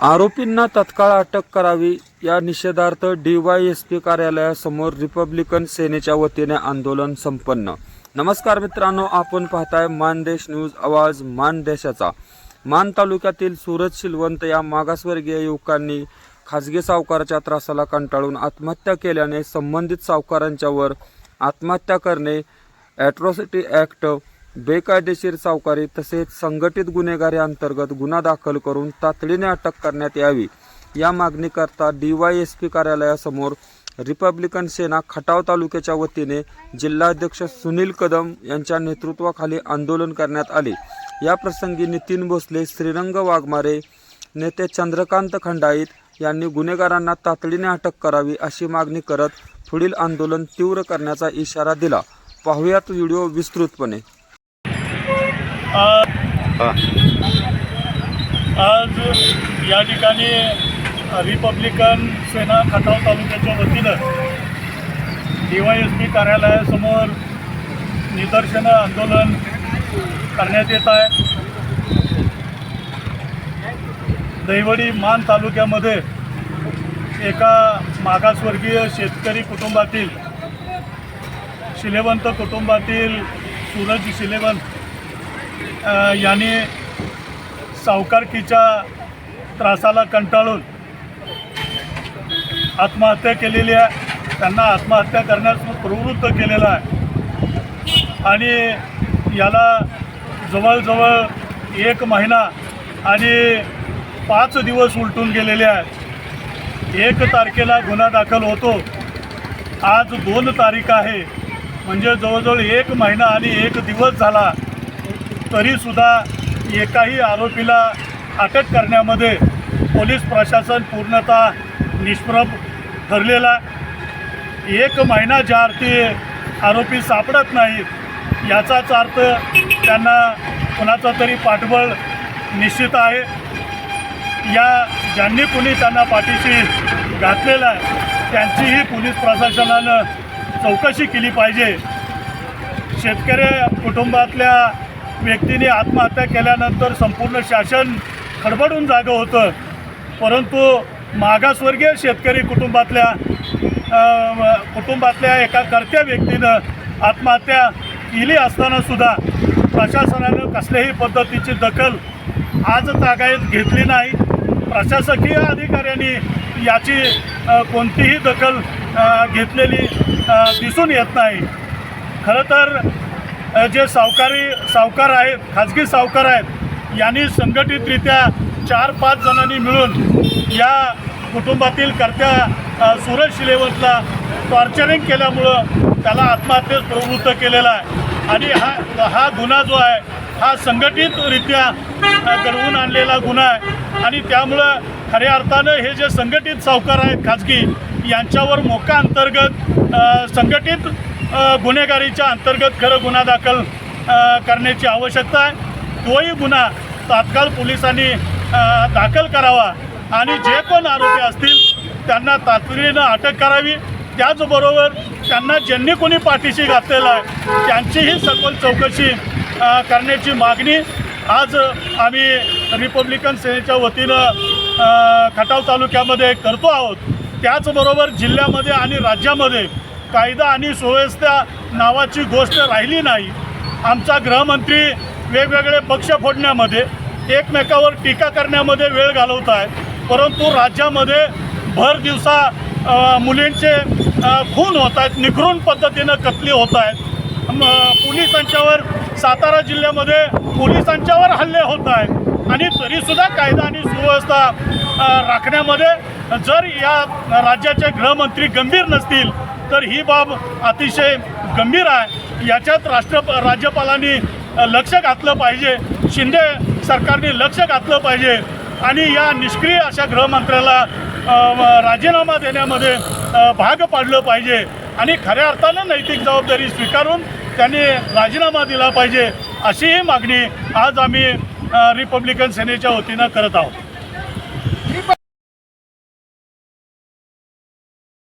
आरोपींना तत्काळ अटक करावी या निषेधार्थ डीवायएसपी कार्यालयासमोर रिपब्लिकन सेनेच्या वतीने आंदोलन संपन्न. नमस्कार मित्रांनो आपण पाहताय मानदेश न्यूज आवाज मानदेशाचा. मान तालुक्यातील सूरज शिलवंत या मागासवर्गीय युवकांनी खासगी सावकाराच्या त्रासाला कंटाळून आत्महत्या केल्याने संबंधित सावकारांच्यावर आत्महत्या करणे ॲट्रॉसिटी ॲक्ट बेकायदेशीर सावकारी तसेच संघटित गुन्हेगारी अंतर्गत गुन्हा दाखल करून तातडीने अटक करण्यात यावी. या मागणीकरता डीवायएसपी कार्यालयासमोर रिपब्लिकन सेना खटाव तालुक्याच्या वतीने जिल्हाध्यक्ष सुनील कदम यांच्या नेतृत्वाखाली आंदोलन करण्यात आले. या प्रसंगी नितीन भोसले श्रीरंग वाघमारे नेते चंद्रकांत खंडाईत यांनी गुन्हेगारांना तातडीने अटक करावी अशी मागणी करत पुढील आंदोलन तीव्र करण्याचा इशारा दिला. पाहुयात व्हिडिओ विस्तृतपणे. आज या ठिकाणी रिपब्लिकन सेना खटाव तालुक्याच्या वतीनं डी वाय एस पी कार्यालयासमोर निदर्शनं आंदोलन करण्यात येत आहे. दैवडी मान तालुक्यामध्ये एका मागासवर्गीय शेतकरी कुटुंबातील शिलेवंत कुटुंबातील सूरज शिलेवंत यांनी सावकारकीच्या त्रासाला कंटाळून आत्महत्या केलेली आहे. त्यांना आत्महत्या करण्यास प्रवृत्त केलेलं आहे. आणि याला जवळजवळ एक महिना आणि पाच दिवस उलटून गेलेले आहेत. एक तारखेला गुन्हा दाखल होतो. आज दोन तारीख आहे. म्हणजे जवळजवळ एक महिना आणि एक दिवस झाला. तरीसुद्धा एकाही आरोपीला अटक करण्यामध्ये पोलीस प्रशासन पूर्णतः निष्प्रभ ठरलेला एक महिना ज्या अर्थी आरोपी सापडत नाहीत याचाच अर्थ त्यांना कुणाचा तरी पाठबळ निश्चित आहे. या ज्यांनी कुणी त्यांना पाठीशी घातलेला आहे त्यांचीही पोलीस प्रशासनानं चौकशी केली पाहिजे. शेतकरी कुटुंबातल्या व्यक्तीने आत्महत्या केल्यानंतर संपूर्ण शासन खडबडून जागं होतं. परंतु मागासवर्गीय शेतकरी कुटुंबातल्या कुटुंबातल्या एका कर्त्या व्यक्तीनं आत्महत्या केली असतानासुद्धा प्रशासनानं कसल्याही पद्धतीची दखल आज तागायत घेतली नाही. प्रशासकीय अधिकाऱ्यांनी याची कोणतीही दखल घेतलेली दिसून येत नाही. खरं तर जे सावकारी सावकार आहेत खाजगी सावकार आहेत यांनी संघटितरित्या चार पाच जणांनी मिळून या कुटुंबातील कर्त्या सूरज शिलेवंतला टॉर्चरिंग केल्यामुळं त्याला आत्महत्येस प्रवृत्त केलेला आहे. आणि हा हा गुन्हा जो आहे हा संघटितरित्या घडवून आणलेला गुन्हा आहे. आणि त्यामुळं खऱ्या अर्थानं हे जे संघटित सावकार आहेत खाजगी यांच्यावर मोका अंतर्गत संघटित गुन्हेगारीच्या अंतर्गत खरं गुन्हा दाखल करण्याची आवश्यकता आहे. तोही गुन्हा तात्काळ पोलिसांनी दाखल करावा आणि जे कोण आरोपी असतील त्यांना तातडीनं अटक करावी. त्याचबरोबर त्यांना ज्यांनी कोणी पाठीशी घातलेलं आहे त्यांचीही सखोल चौकशी करण्याची मागणी. आज आम्ही रिपब्लिकन सेनेच्या वतीनं खटाव तालुक्यामध्ये करतो आहोत. त्याचबरोबर जिल्ह्यामध्ये आणि राज्यामध्ये कायदा आणि सुव्यवस्था नावाची गोष्ट राहिली नाही. आमचा गृहमंत्री वेगवेगळे पक्ष फोडण्यामध्ये एकमेकावर टीका करण्यामध्ये वेळ घालवत आहे परंतु राज्यामध्ये भर दिवसा मुलींचे खून होत आहेत निखरून पद्धतीनं कत्ली होत आहेत पोलिसांच्यावर सातारा जिल्ह्यामध्ये पोलिसांच्यावर हल्ले होत आहेत आणि तरीसुद्धा कायदा आणि सुव्यवस्था राखण्यामध्ये जर या राज्याचे गृहमंत्री गंभीर नसतील तर ही बाब अतिशय गंभीर आहे. याच्यात राष्ट्र राज्यपालांनी लक्ष घातलं पाहिजे. शिंदे सरकारने लक्ष घातलं पाहिजे. आणि या निष्क्रिय अशा गृहमंत्र्याला राजीनामा देण्यामध्ये भाग पाडलं पाहिजे. आणि खऱ्या अर्थानं नैतिक जबाबदारी स्वीकारून त्यांनी राजीनामा दिला पाहिजे अशीही मागणी आज आम्ही रिपब्लिकन सेनेच्या वतीनं करत आहोत.